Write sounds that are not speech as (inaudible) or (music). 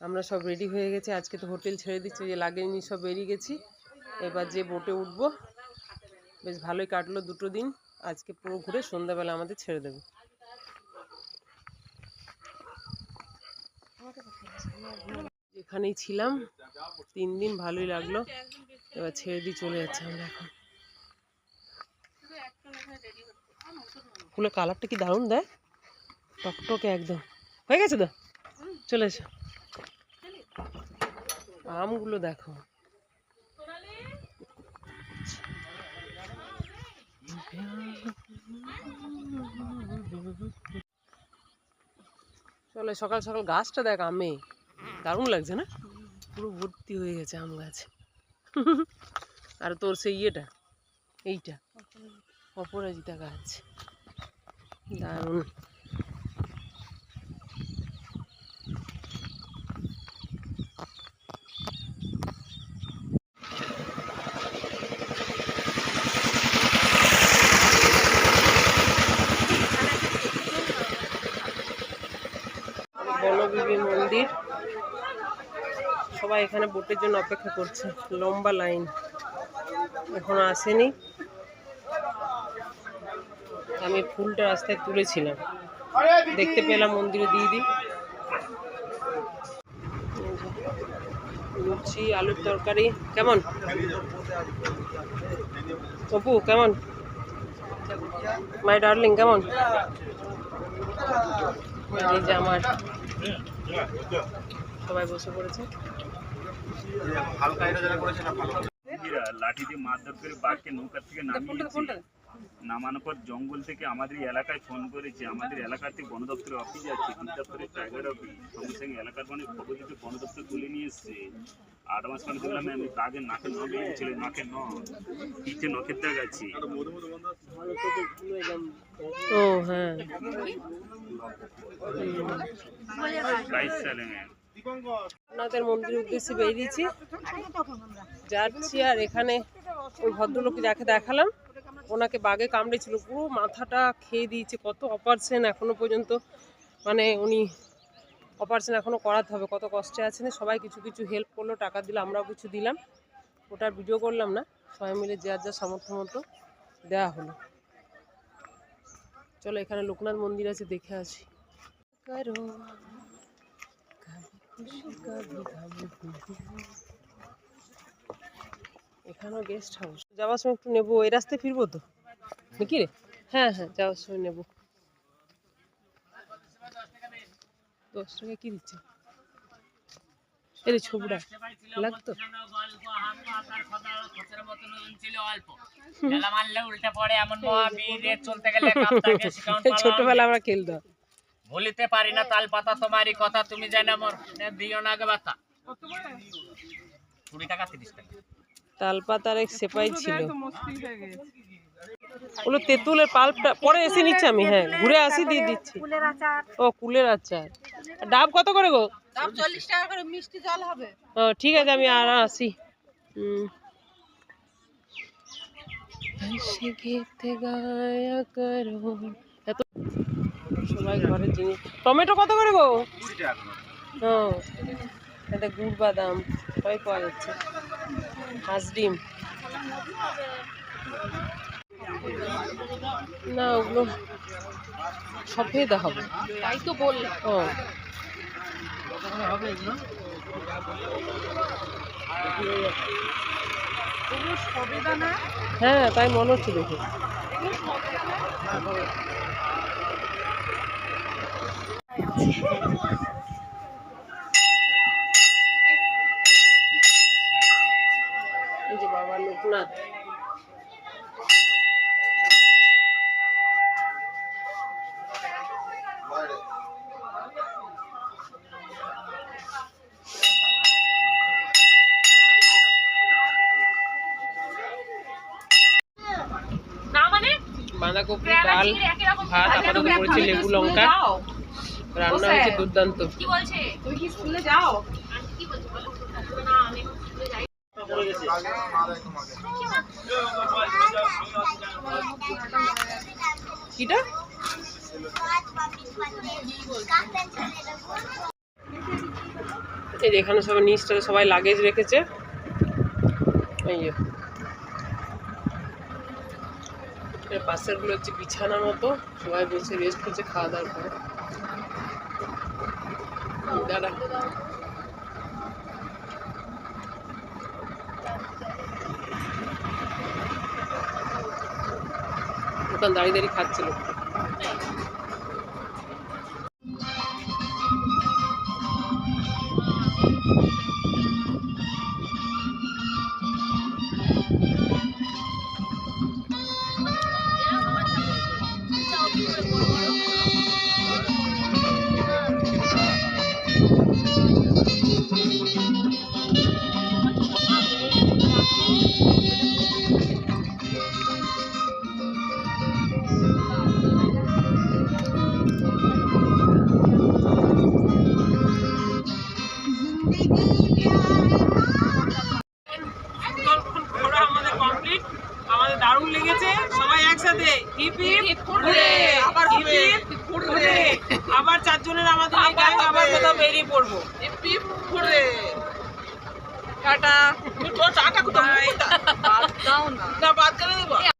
আমরা সব রেডি হয়ে গেছি। আজকে তো হোটেল ছেড়ে দিচ্ছি যে লাগেনি সব বেরিয়ে গেছি। এবার যে বোটে উঠবো, বেশ ভালোই কাটলো দুটো দিন। আজকে পুরো ঘুরে সন্ধ্যাবেলা আমাদের ছেড়ে দেবে। এখানেই ছিলাম, তিন দিন ভালোই লাগল। এবার ছেড়ে দিয়ে চলে যাচ্ছে আমরা এখন। ফুলের কালারটা কি দারুণ দেয় টকটকে একদম। হয়ে গেছে তো? চলে এসো। আমগুলো দেখো। চলে, সকাল সকাল গাছটা দেখ আমে। দারুণ লাগছে না? পুরো ভর্তি হয়ে গেছে আম গাছে। আর তোর সেই ইয়েটা, এইটা, অপরাজিতা গাছ। দারুণ। বনবিবি মন্দির। সবাই এখানে বোটের জন্য অপেক্ষা করছে। লম্বা লাইন। এখনও আসেনি। আমি ফুলটা রাস্তায় তুলেছিলাম। দেখতে পেলাম মন্দিরে এই লুচি, আলুর তরকারি। কেমন? অপু, কেমন? মাই ডার্লিং, কেমন? এই যে আমার সবাই বসে পড়েছে। হালকা যারা লাঠি দিয়ে মারধর করে বাঘকে নৌকার থেকে নামিয়েছে নামানোর পর জঙ্গল থেকে আমাদের এলাকায় ফোন করেছে আমাদের এলাকাতে বন দপ্তরের অফিস আছে বন দপ্তরের টাইগার অফিস সঙ্গে সঙ্গে এলাকার মানে খবর দিতে বন দপ্তর তুলে নিয়ে এসছে। আট মাস মানে দেখলাম আমি বাঘের নাকের নখ ছিল নাকের নখ পিঠে নখের দাগ আছে। ও হ্যাঁ। বাইশ সালে হ্যাঁ। আপনাদের মন্দিরের উদ্দেশ্যে বেরিয়েছি। যাচ্ছি আর এখানে ওই ভদ্রলোককে যাকে দেখালাম। ওনাকে বাঘে কামড়েছিল, পুরো মাথাটা খেয়ে দিয়েছে, কত অপারেশন এখনও পর্যন্ত। মানে উনি অপারেশন এখনও করাতে হবে, কত কষ্টে আছেন, সবাই কিছু কিছু হেল্প করল, টাকা দিল, আমরাও কিছু দিলাম। ওটার ভিডিও করলাম না, সবাই মিলে যার যা সামর্থ্য মতো দেওয়া হলো। চলো এখানে লোকনাথ মন্দির আছে, দেখে আসি। করো এখানেও গেস্ট হাউস যাওয়ার সময় একটু নেব, এই রাস্তায় ফিরবো তো? নাকি রে? হ্যাঁ হ্যাঁ যাওয়ার সময় নেব। দশ টাকা কি দিচ্ছে। (laughs) ছোটবেলা আমরা খেলতাম। ভুলিতে পারি না তাল পাতা তোমারই কথা, তুমি জানো দিও না কুড়ি টাকা, তিরিশ টাকা। তালপাতার এক সেপাই ছিল। ওগুলো তেঁতুলের পাল্পটা পরে এসে নিচ্ছি আমি হ্যাঁ ঘুরে আসি দিয়ে দিচ্ছি। ও কুলের আচার। ডাব কত করে গো? ও ঠিক আছে আমি আর আসি। সবাই ঘরের জিনিস। টমেটো কত করে গো? হ্যাঁ এটা গুড় বাদাম সবাই পাওয়া যাচ্ছে। হাঁস ডিম না ওগুলো সফেদা হবে তাই তো বললাম। ও। এগুলো হ্যাঁ তাই মনে হচ্ছে দেখে। এই বাঁধাকপি ডাল ভাত আপাতত করেছি লেবু লঙ্কা। রান্না হয়েছে দুর্দান্ত। কিটা? এই এখানে সবাই নিচটাতে সবাই লাগেজ রেখেছে। এই যে পাশেরগুলো হচ্ছে বিছানার মতো। সবাই বসে রেস্ট করছে, খাওয়া দাওয়ার পরে দাঁড়া। দাঁড়িয়ে দাঁড়িয়ে খাচ্ছিল একসাথে আবার চারজনের আমাদের আবার কোথাও বেরিয়ে পড়ব hip hip hurray tata tata কোথাও না বাদ করে দেবো